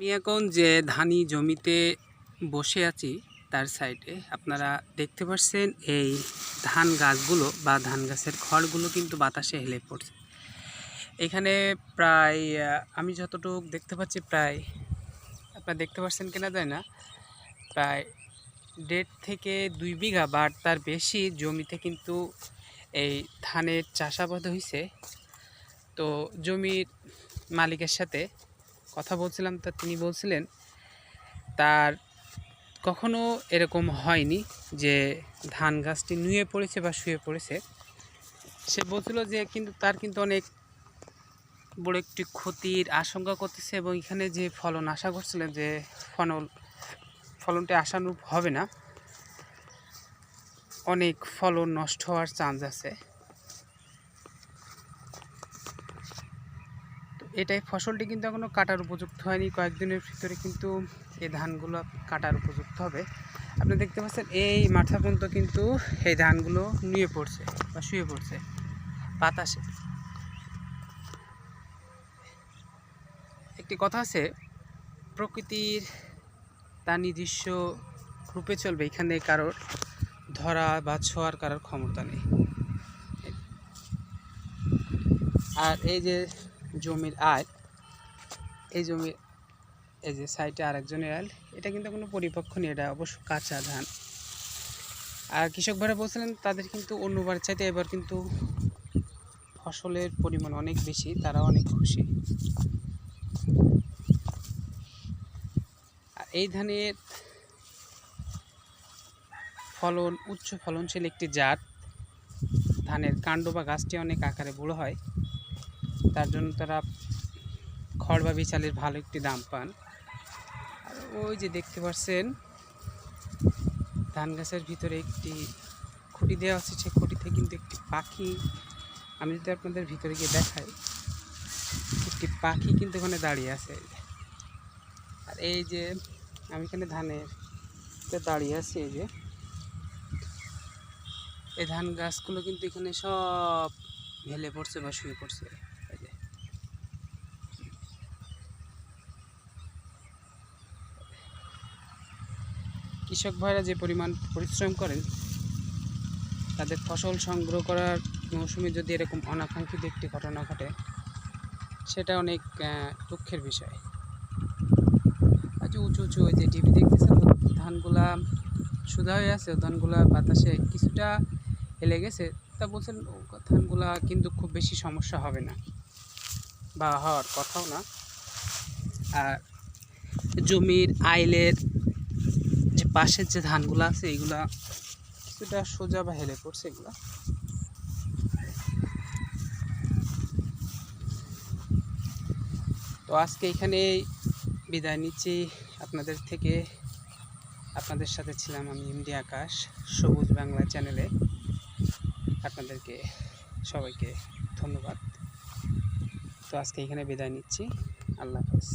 আমি এখন যে ধানি জমিতে বসে আছি, তার সাইডে আপনারা দেখতে পাচ্ছেন এই ধান গাছগুলো বা ধান গাছের খড়গুলো কিন্তু বাতাসে হেলে পড়ছে। এখানে প্রায়, আমি যতটুকু দেখতে পাচ্ছি প্রায়, আপনারা দেখতে পাচ্ছেন কেনা যায় না, প্রায় দেড় থেকে দুই বিঘা বা তার বেশি জমিতে কিন্তু এই ধানের চাষাবাদ হয়েছে তো জমির মালিকের সাথে কথা বলছিলাম, তা তিনি বলছিলেন, তার কখনো এরকম হয়নি যে ধান গাছটি নুয়ে পড়েছে বা শুয়ে পড়েছে। সে বলছিল যে কিন্তু তার কিন্তু অনেক বড় একটি ক্ষতির আশঙ্কা করতেছে এবং এখানে যে ফলন আশা করছিলেন যে ফলন ফলনটি আশানুরূপ হবে না, অনেক ফলন নষ্ট হওয়ার চান্স আছে। এটাই ফসলটি কিন্তু এখনও কাটার উপযুক্ত হয়নি। কয়েকদিনের ভিতরে কিন্তু এই ধানগুলো কাটার উপযুক্ত হবে। আপনি দেখতে পাচ্ছেন, এই মাথা পর্যন্ত কিন্তু এই ধানগুলো নুয়ে পড়ছে বা শুয়ে পড়ছে বাতাসে। একটি কথা আছে, প্রকৃতির তার নিজস্ব রূপে চলবে, এখানে কারোর ধরা বা ছোঁয়ার কারোর ক্ষমতা নেই। আর এই যে জমির আয়, এই জমি, এই যে সাইডে আরেকজনের আল এটা কিন্তু কোনো পরিপক্ষ নেই, এটা অবশ্য কাঁচা ধান। আর কৃষক ভাইরা বলছিলেন তাদের কিন্তু অন্যবার চাইতে এবার কিন্তু ফসলের পরিমাণ অনেক বেশি তারা অনেক খুশি। আর এই ধানের ফলন, উচ্চ ফলনশীল একটি জাত, ধানের কাণ্ড বা গাছটি অনেক আকারে বড় হয়। তার জন্য তারা খড় বা বিচালের ভালো একটি দাম পান। আর ওই যে দেখতে পাচ্ছেন ধান গাছের ভিতরে একটি খুঁটি দেওয়া আছে, সেই খুঁটিতে কিন্তু একটি পাখি। আমি যদি আপনাদের ভিতরে গিয়ে দেখাই, একটি পাখি কিন্তু ওখানে দাঁড়িয়ে আছে। আর এই যে আমি এখানে ধানের দাঁড়িয়ে আছি, এই যে। এই ধান গাছগুলো কিন্তু এখানে সব হেলে পড়ছে বা শুয়ে পড়ছে এই যে কৃষক ভাইরা যে পরিমাণ পরিশ্রম করেন, তাদের ফসল সংগ্রহ করার মৌসুমে যদি এরকম অনাকাঙ্ক্ষিত একটি ঘটনা ঘটে, সেটা অনেক দুঃখের বিষয়। আচ্ছা উঁচু উঁচু, ওই যে টিভি দেখতেছেন, ধানগুলা সুদা হয়ে আছে, ধানগুলা বাতাসে কিছুটা হেলে গেছে, তা বলছেন ধানগুলা কিন্তু খুব বেশি সমস্যা হবে না, বা হওয়ার কথাও না। আর জমির আইলের পাশের যে ধানগুলো আছে এইগুলা কিছুটা সোজা বা হেলে পড়ছে এগুলা। তো আজকে এখানে বিদায় নিচ্ছি। আপনাদের থেকে, আপনাদের সাথে ছিলাম আমি এমডি আকাশ, সবুজ বাংলা চ্যানেলে। আপনাদেরকে, সবাইকে ধন্যবাদ। তো আজকে এখানে বিদায় নিচ্ছি। আল্লাহ হাফেজ।